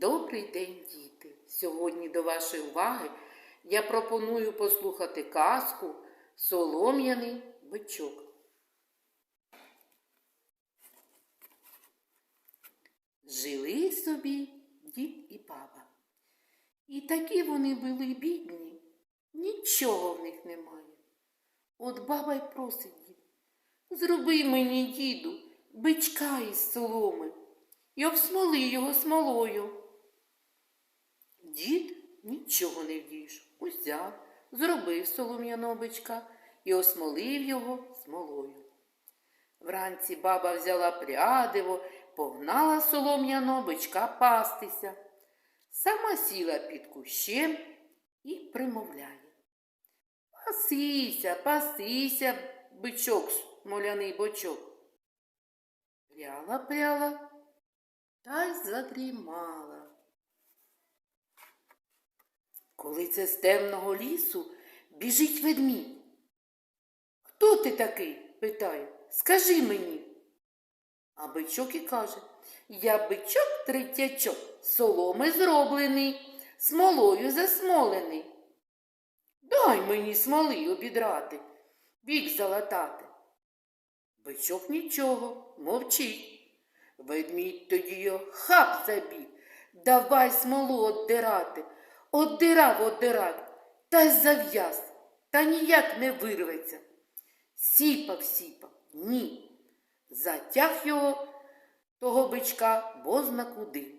Добрий день, діти! Сьогодні до вашої уваги я пропоную послухати казку Солом'яний бичок. Жили собі дід і баба. І такі вони були бідні, нічого в них немає. От баба й просить дід, зроби мені, діду, бичка із соломи і обсмоли його смолою. Дід нічого не вдієш. Узяв, зробив солом'яного бичка і осмолив його смолою. Вранці баба взяла прядиво, погнала солом'яного бичка пастися. Сама сіла під кущем і примовляє. Пасися, пасися, бичок, смоляний бочок. Пряла, пряла, та й задрімала. Коли це з темного лісу біжить ведмідь. Хто ти такий? питає. Скажи мені. А бичок і каже, я бичок третячок, соломи зроблений, смолою засмолений. Дай мені смоли обідрати, вік залатати. Бичок нічого, мовчить. Ведмідь тоді його хап забіг, давай смолу оддирати. Оддирав, оддирав, та зав'яз, та ніяк не вирветься. Сіпав, сіпав, ні. Затяг його того бичка бозна куди.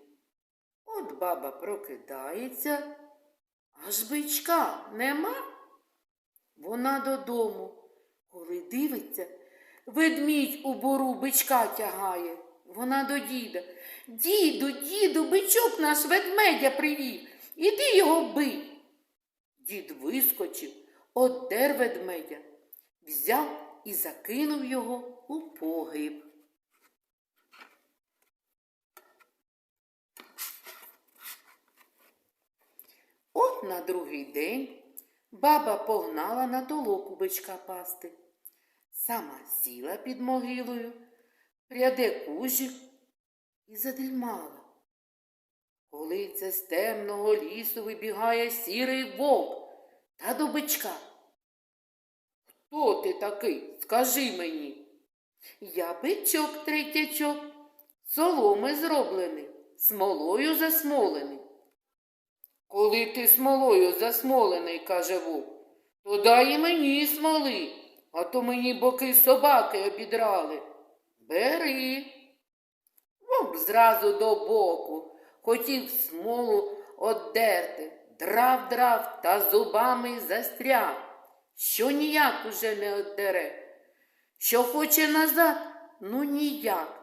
От баба прокидається, аж бичка нема. Вона додому, коли дивиться, ведмідь у бору бичка тягає. Вона до діда. Діду, діду, бичок наш ведмедя привів. Іди його бий. Дід вискочив, одер ведмедя, взяв і закинув його у погріб. От на другий день баба погнала на толоку бичка пасти. Сама сіла під могилою, пряде кужик і задрімала. Коли це з темного лісу вибігає сірий вовк та до бичка. Хто ти такий? Скажи мені. Я бичок третячок, соломи зроблений, смолою засмолений. Коли ти смолою засмолений, каже вовк, то дай і мені смоли, а то мені боки собаки обідрали. Бери. Вовк зразу до боку, хотів смолу оддерти, драв драв та зубами застряг, що ніяк уже не оддере. Що хоче назад, ну ніяк.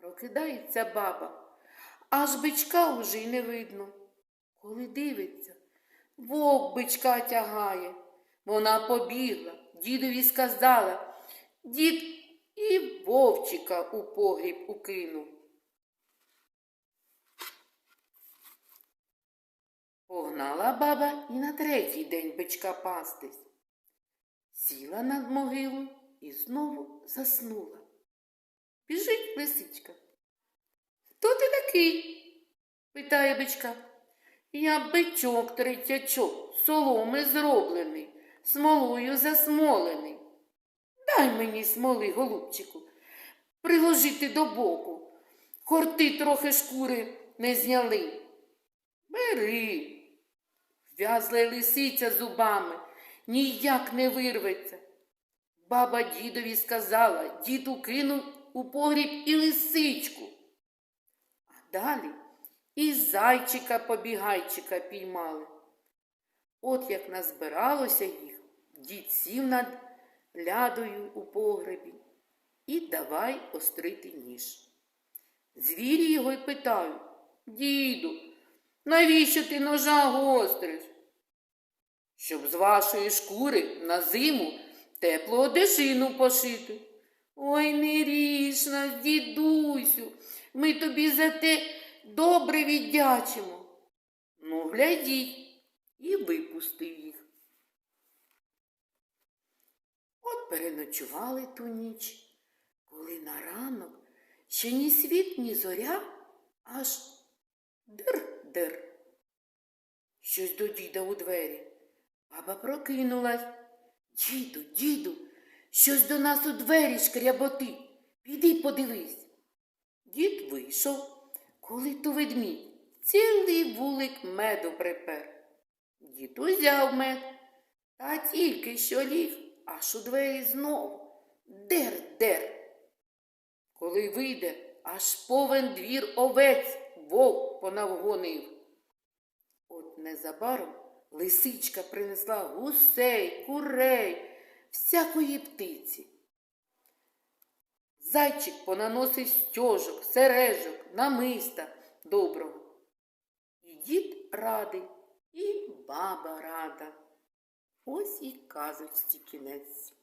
Прокидається баба, аж бичка уже й не видно. Коли дивиться, вовк бичка тягає. Вона побігла, дідові сказала, дід і вовчика у погріб укинув. Погнала баба і на третій день бичка пастись. Сіла над могилою і знову заснула. Біжить лисичка. Хто ти такий? питає бичка. Я бичок третячок, соломи зроблений, смолою засмолений. Дай мені смоли, голубчику, приложити до боку. Хорти трохи шкури не зняли. Бери. В'язла лисиця зубами, ніяк не вирветься. Баба дідові сказала, дід укинув у погріб і лисичку. А далі і зайчика побігайчика піймали. От як назбиралося їх, дід сів над лядою у погребі і давай острити ніж. Звірі його й питають Діду, навіщо ти ножа гостриш? Щоб з вашої шкури на зиму теплу одежину пошити. Ой, не ріж нас, дідусю, ми тобі за те добре віддячимо. Ну, глядіть, і випустив їх. От переночували ту ніч, коли на ранок ще ні світ, ні зоря аж Дир-дир. Щось до діда у двері. Баба прокинулась. Діду, діду, щось до нас у двері шкряботи. Піди подивись. Дід вийшов, коли то ведмідь цілий вулик меду припер. Дід узяв мед, та тільки що ліг, аж у двері знову. Дер-дер. Коли вийде, аж повен двір овець вовк понавгонив. От незабаром лисичка принесла гусей, курей, всякої птиці. Зайчик понаносив стьожок, сережок, намиста доброго. І дід радий, і баба рада. Ось і казочці кінець.